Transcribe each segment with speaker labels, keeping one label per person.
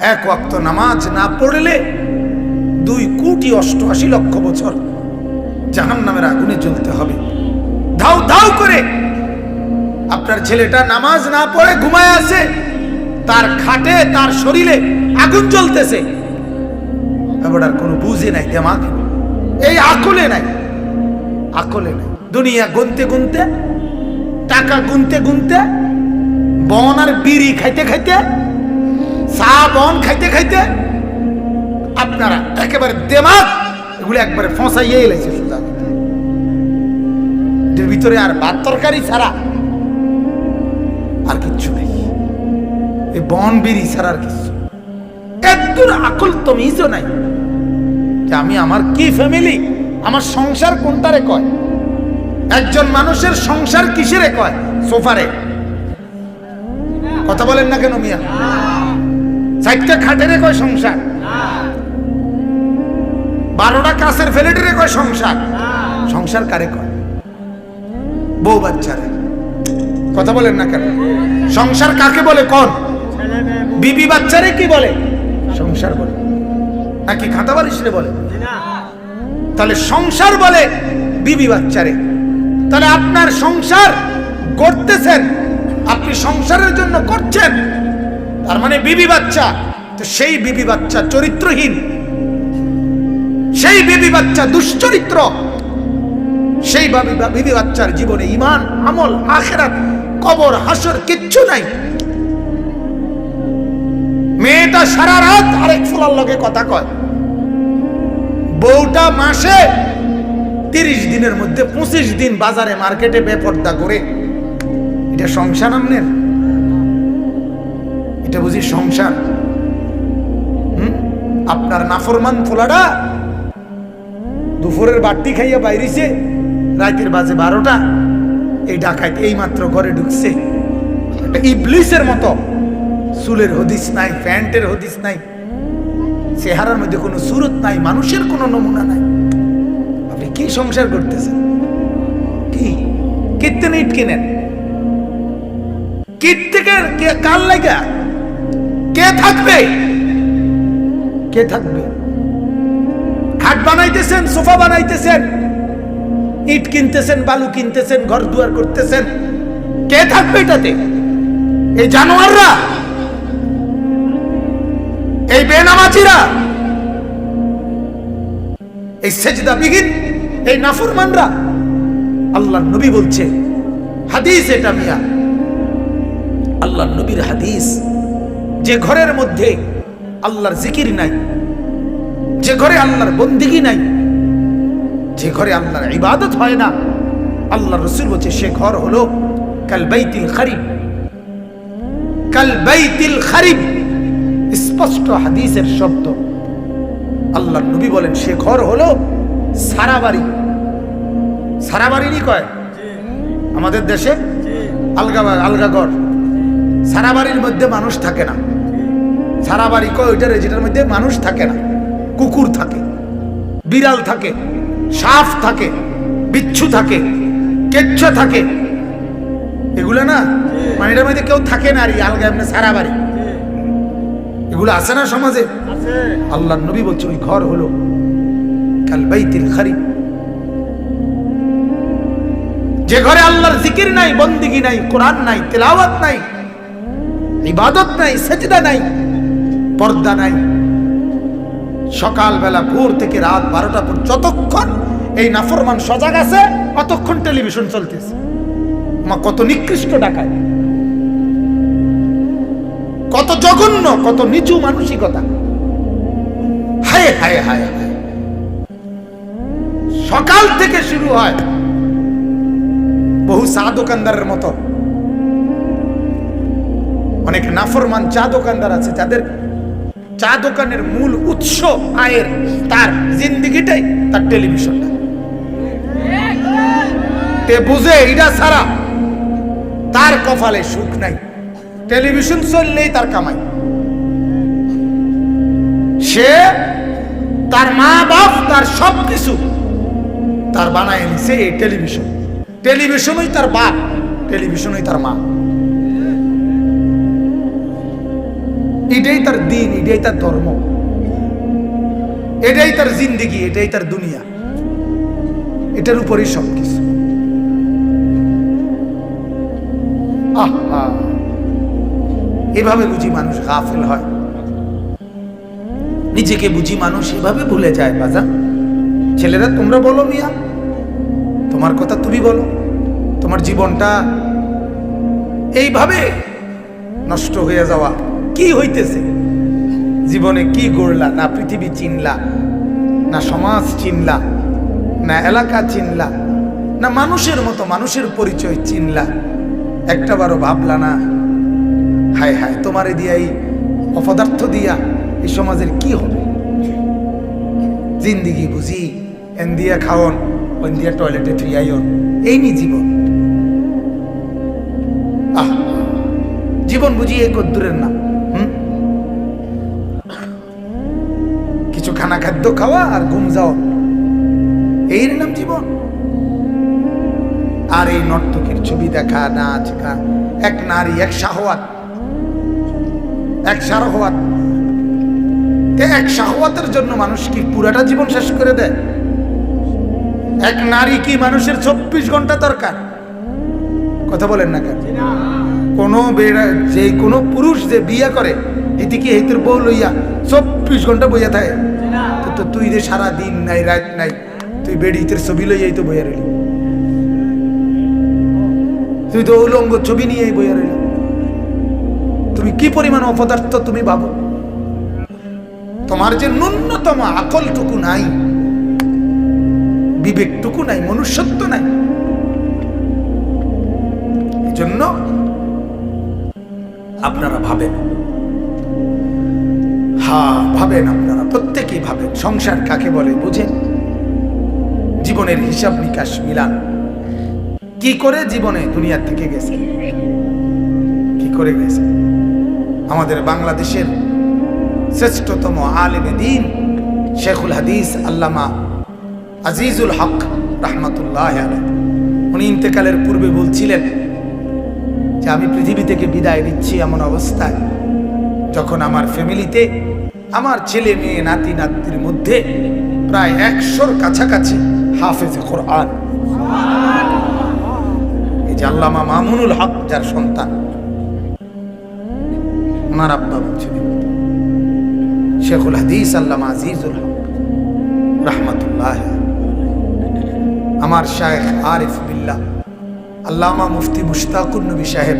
Speaker 1: এক ওয়াক্ত নামাজ না পড়লে দুই কোটি অষ্টআশি লক্ষ বছর জাহান নামের আগুনে জ্বলতে হবে। ধাউ ধাউ করে আপনার ছেলেটা নামাজ না পড়ে ঘুমায় আছে, তার খাটে, তার শরীরে আগুন জ্বলতেছে। এবার কোনো বুঝে নাই দেমাগ এই আকলে নাই আকলে নাই। দুনিয়া গুনতে গুনতে, টাকা গুনতে গুনতে, বন আর বিড়ি খাইতে খাইতে চা বন খাইতে খাইতে আপনারা একেবারে দেমাগ এগুলো একবারে ফসাইয়ে সুদা এর ভিতরে আর ভাত তরকারি ছাড়া আর কিচ্ছু নেই। এই বন বিড়ি ছাড়া আর কিচ্ছু একদূর আকল তমিজও নাই যে আমি আমার কি ফ্যামিলি, আমার সংসার কোনটারে কয়? একজন মানুষের সংসার কিসেরে কয়? সোফারে। কথা বলেন না কেন মিয়া? চারটা খাটেরে কয় সংসার? বারোটা কাছের ফেলেটেরে কয় সংসার? সংসার কারে কয়? বউ বাচ্চারে। কথা বলেন না কেন? সংসার কাকে বলে কোন? বিবি বাচ্চারে কি বলে? সংসার বলে। নাকি খাতা বালিশরে বলে? তাহলে সংসার বলে বিবি বাচ্চারে। তাহলে আপনার সংসার করতেছেন আপনি সংসারের জন্য করছেন। তার মানে বিবি বাচ্চা। তো সেই বিবি বাচ্চা চরিত্রহীন। সেই বিবি বাচ্চা দুশ্চরিত্র। সেই বিবি বাচ্চার জীবনে ইমান আমল, আখেরাত, কবর, হাসর কিচ্ছু নাই। মেয়েটা সারা রাত আরেক ফুলার লগে কথা কয়। বউটা মাসে তিরিশ দিনের মধ্যে পঁচিশ দিন বাজারে মার্কেটে বেপর্দা করে। এটা সংসার আমনের এটা বুঝি সংসার? হুম? আপনার নাফরমান ফোলাটা দুপুরের বাড়তি খাইয়া বাইরেছে রাতের বাজে বারোটা, এই ডাকাত এই মাত্র ঘরে ঢুকছে। ইবলিসের মতো, চুলের হদিস নাই, প্যান্টের হদিস নাই, চেহারার মধ্যে কোনো সুরত নাই, মানুষের কোনো নমুনা নাই। আপনি কি সংসার করতেছেন? কি? কীর্তন ইট কিনেন? কীট থেকে কে কার লাগা কে থাকবে? কে থাকবে? খাট বানাইতেছেন, সোফা বানাইতেছেন, ইট কিনতেছেন, বালু কিনতেছেন, ঘর দুয়ার করতেছেন। কে থাকবে এটাতে? এই জানোয়াররা? এই বেনামাজিরা? এই সেজদা বিহীন এই নাফরমানরা? আল্লাহ নবী বলছে, হাদিস এটা মিয়া। আল্লাহ নবীর হাদিস যে ঘরের মধ্যে আল্লাহর জিকির নাই যে ঘরে আল্লাহর বন্দিগি নাই যে ঘরে আল্লাহর ইবাদত হয় না আল্লাহ রসুল বলছে সে ঘর হলো কাল বাইতিল খারিব। কাল বাইতিল খারিব। স্পষ্ট হাদিসের শব্দ। আল্লাহ নবী বলেন সে ঘর হলো সারা বাড়ি সারা বাড়িরই কয়? আমাদের দেশে আলগা আলগা ঘর। সারা বাড়ির মধ্যে মানুষ থাকে না। সারা বাড়ি কয় ওইটারে যেটার মধ্যে মানুষ থাকে না। কুকুর থাকে বিড়াল থাকে সাপ থাকে বিচ্ছু থাকে কেচ্ছা থাকে। এগুলো না মানে এটার মধ্যে কেউ থাকে না আর আলগা এমনি সারা বাড়ি। এগুলো আছে না সমাজে? আল্লাহ নবী বলছে ওই ঘর হলো কাল বাইতিল খারিব যে ঘরে আল্লাহর জিকির নাই বন্দিগি নাই কোরআন নাই তেলাওয়াত নাই ইবাদত নাই সেজদা নাই পর্দা নাই। সকালবেলা ভোর থেকে রাত বারোটা পর যতক্ষণ এই নাফরমান সজাগ আছে, অতক্ষণ টেলিভিশন চলতেছে। মা, কত নিকৃষ্ট ডাকায় কত জঘন্য, কত নিচু মানসিকতা। হায় হায় হায় হায়। সকাল থেকে শুরু হয়। বহু চা দোকানদারের মতো। অনেক নাফরমান চা দোকানদার আছে, যাদের চা দোকানের মূল উৎস আয়ের তার জিন্দিগিটাই তার টেলিভিশনটা বুঝে এটা ছাড়া তার কপালে সুখ নাই টেলিভিশন চললেই তার কামাই। সে তার মা বাপ, তার সব কিছু তার বানায় নিছে এই টেলিভিশন টেলিভিশনই তার বাপ টেলিভিশনই তার মা। এটাই তার দিন, এটাই তার ধর্ম। এটাই তার জিন্দিগি, এটাই তার দুনিয়া। এটার উপরেই সব কিছু এভাবে বুঝি মানুষ গাফেল হয়। নিজেকে বুঝি মানুষ এভাবে ভুলে যায়, বাজা। ছেলেরা, তোমরা বলো মিয়া। তোমার কথা তুমি বলো। তোমার জীবনটা এইভাবে নষ্ট হয়ে যাওয়া। কি হইতেছে? জীবনে কি গড়লা? না পৃথিবী চিনলা? না সমাজ চিনলা? না এলাকা চিনলা? না মানুষের মতো মানুষের পরিচয় চিনলা? একটাবারও ভাবলা না? হায় হায়, তোমারে দিয়াই অপদার্থ দিয়া এই সমাজের কি হবে? জিন্দিগি বুঝি এন দিয়া খাওয়ন ওন দিয়া টয়লেটে থুইয়াইন এই নি জীবন। আহ, জীবন বুঝি এই কদ্দুরের নাম। খাদ্য খাওয়া আর ঘুম যাও এর নাম জীবন। আর এই নর্তকের ছবি দেখা, নাচ, গান, এক নারী, এক শাহওয়াত। এক শাহওয়াত। এক শাহওয়াতের জন্য মানুষ কি পুরাটা জীবন শেষ করে দেয়? এক নারী কি মানুষের চব্বিশ ঘণ্টা দরকার? কথা বলেন না কেন? কোনো যে কোনো পুরুষ যে বিয়ে করে এদিকে হেতের বউ লইয়া চব্বিশ ঘণ্টা বইয়া থাকে? তো তুই যে সারা দিন নাই, রাত নাই, তুই বেড়ি তোর ছবি লইয়াই তো বইয়া রইলি। তুই তো উলঙ্গ ছবি নিয়েই বইয়া রইলি। তুমি কি পরিমাণ অপদার্থ তুমি ভাবো? তোমার যে ন্যূনতম আকলটুকু নাই, বিবেকটুকু নাই, মনুষ্যত্ব নাই জন্য আপনারা ভাবেন। হ্যাঁ ভাবেন আপনারা। প্রত্যেকেই ভাবেন সংসার কাকে বলে বুঝেন জীবনের হিসাব নিকাশ মিলান। কি করে জীবনে দুনিয়া থেকে গেছে? কি করে গেছে? আমাদের বাংলাদেশের শ্রেষ্ঠতম আলেমে দিন শেখুল হাদিস আল্লামা আজিজুল হক রহমতুল্লাহ উনি ইন্তেকালের পূর্বে বলছিলেন যে, আমি পৃথিবী থেকে বিদায় নিচ্ছি এমন অবস্থায় যখন আমার ফ্যামিলিতে আমার ছেলে মেয়ে, নাতি নাতির মধ্যে প্রায় একশোর কাছাকাছি হাফেজ কোরআন। এই যে আল্লামা মামুনুল হক, যার সন্তান। ওনার আব্বা বলছিলেন শেখুল হাদিস আল্লামা আজিজুল হক, রহমতুল্লাহ আমার শায়েখ আরিফ বিল্লাহ, আল্লামা মুফতি মুশতাকুর নবী সাহেব,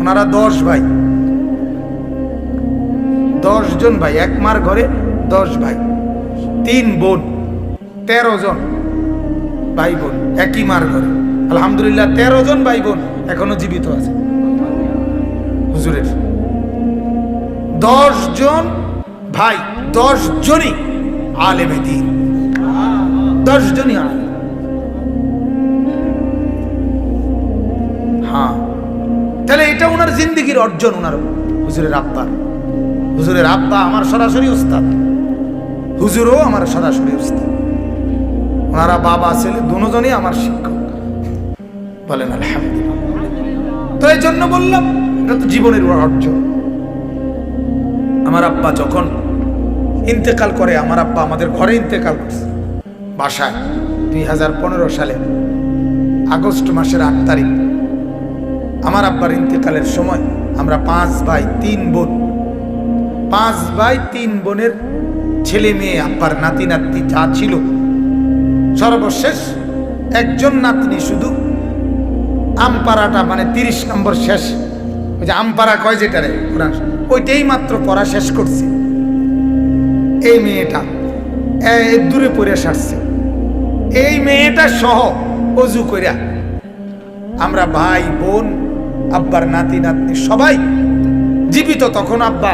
Speaker 1: ওনারা দশ ভাই। দশ জন ভাই, এক মার ঘরে দশ ভাই। তিন বোন, তেরো জন ভাই বোন, একই মার ঘরে। আলহামদুলিল্লাহ, তেরো জন ভাই বোন এখনও জীবিত আছে। হুজুরের। দশ জন ভাই, দশ জনই আলেমে দিন। দশ জনই আলেম। হ্যাঁ। তাহলে এটা ওনার জিন্দিগির অর্জন, ওনার হুজুরের আব্বার। হুজুরের আব্বা আমার সরাসরি উস্তাদ। হুজুরও আমার সরাসরি উস্তাদ। ওনারা বাবা, ছেলে, দুজনই আমার শিক্ষক। বলেন, আলহামদুলিল্লাহ। তো এই জন্য বললাম, এটা তো জীবনের অর্জন। আমার আব্বা যখন ইন্তেকাল করে, আমার আব্বা আমাদের ঘরে ইন্তেকাল করছে। বাসায়, দুই হাজার পনেরো সালে, আগস্ট মাসের আট তারিখ, আমার আব্বার ইন্তেকালের সময় আমরা পাঁচ ভাই, তিন বোন পাঁচ ভাই তিন বোনের ছেলে মেয়ে, আব্বার নাতি নাতনি যা ছিল, সর্বশেষ একজন নাতনি শুধু। আমপাড়াটা মানে তিরিশ নম্বর শেষ। ওই যে আমপাড়া কয় যেটা রে? কোরআন ওইটাই মাত্র পড়া শেষ করছে। এই মেয়েটা দূরে পড়ে সারছে। এই মেয়েটা সহ অজু কইরা আমরা ভাই, বোন, আব্বার নাতি, নাতনি সবাই জীবিত। তখন আব্বা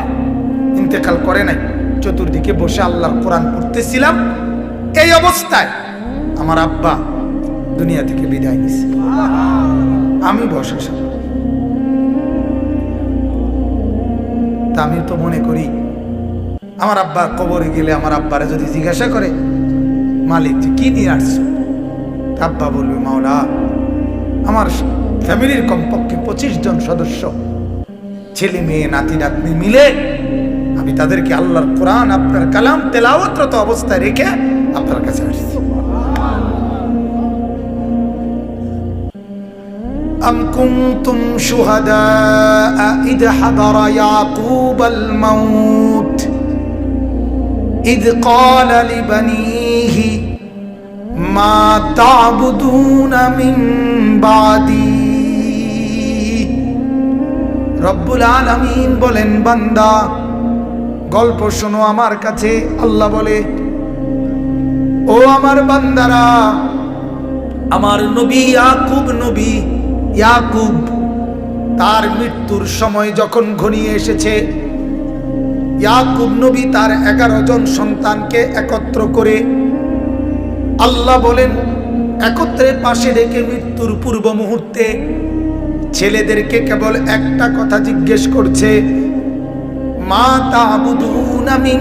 Speaker 1: ইন্তেকাল করে নাই। চতুর্দিকে বসে আল্লাহর কোরআন পড়তেছিলাম। এই অবস্থায় আমার আব্বা দুনিয়া থেকে বিদায় নিছে। আমি বসে তা আমি তো মনে করি, আমার আব্বার কবরে গেলে আমার আব্বারে যদি জিজ্ঞাসা করে, মালিক যে কি নিয়ে আসছো আব্বা বলবে, মাওলা, আমার ফ্যামিলির কমপক্ষে পঁচিশ জন সদস্য, ছেলে, মেয়ে, নাতি, নাতনি মিলে আমি তাদেরকে আল্লাহর কোরআন আপনার কালাম তেলাওয়াতরত অবস্থায় রেখে আপনার কাছে আসছি أم كنتم شهداء إذ حضر يعقوب الموت إذ قال لبنيه ما تعبدون من بعدي রব্বুল আলামিন বলেন বান্দা গল্প শোনো আমার কাছে। আল্লাহ বলে, ও আমার বান্দারা, আমার নবী ইয়াকুব নবী, ইয়াকুব, তার মৃত্যুর সময় যখন ঘনিয়ে এসেছে, ইয়াকুব নবী তার এগারো জন সন্তানকে একত্র করে আল্লাহ বলেন, একত্রে পাশে রেখে মৃত্যুর পূর্ব মুহূর্তে ছেলেদেরকে কেবল একটা কথা জিজ্ঞেস করছে মা তাবুদুনা মিন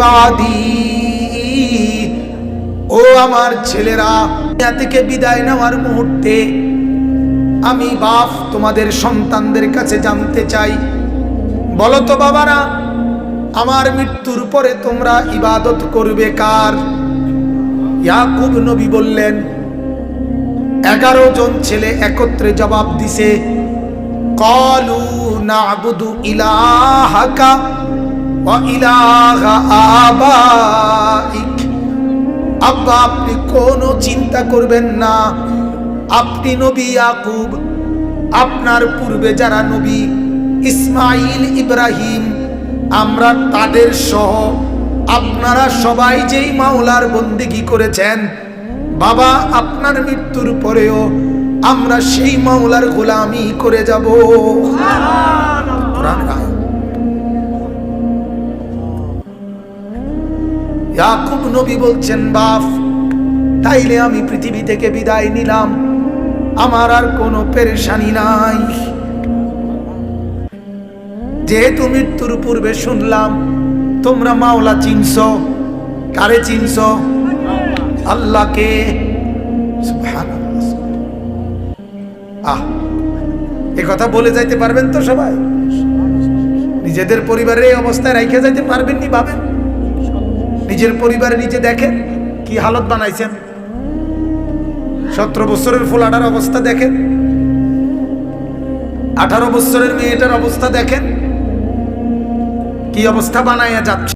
Speaker 1: বাদি। ও আমার ছেলেরা থেকে বিদায় নেওয়ার মুহূর্তে আমি বাপ তোমাদের সন্তানদের কাছে জানতে চাই। বলো তো বাবারা, আমার মৃত্যুর পরে তোমরা ইবাদত করবে কার? ইয়াকুব নবী বললেন, এগারো জন ছেলে একত্রে জবাব দিছে নাবুদু ইলাহাকা ওয়া ইলাহা আবাইক আব্বা, আপনি কোনো চিন্তা করবেন না। আপনি নবী ইয়াকুব। আপনার পূর্বে যারা নবী ইসমাইল ইব্রাহিম, আমরা তাদের সহ আপনারা সবাই যেই মাওলার বন্দিগি করেছেন, বাবা, আপনার মৃত্যুর পরেও আমরা সেই মাওলার গোলামি করে যাব। ইয়াকুব নবী বলছেন, বাপ, তাইলে আমি পৃথিবী থেকে বিদায় নিলাম। আমার আর কোনো পেরেশানি নাই। যেহেতু মৃত্যুর পূর্বে শুনলাম, তোমরা মাওলা চিনছ। কারে চিনছ? আল্লাহকে। সুবহানাল্লাহ। আহ, এ কথা বলে যাইতে পারবেন তো সবাই? নিজেদের পরিবারের এই অবস্থায় রেখে যাইতে পারবেন নি ভাবেন? নিজের পরিবারে নিজে দেখেন, কি হালত বানাইছেন? সতেরো বছরের ফোলাটার অবস্থা দেখেন? আঠারো বছরের মেয়েটার অবস্থা দেখেন? কি অবস্থা বানাইয়া যাচ্ছে?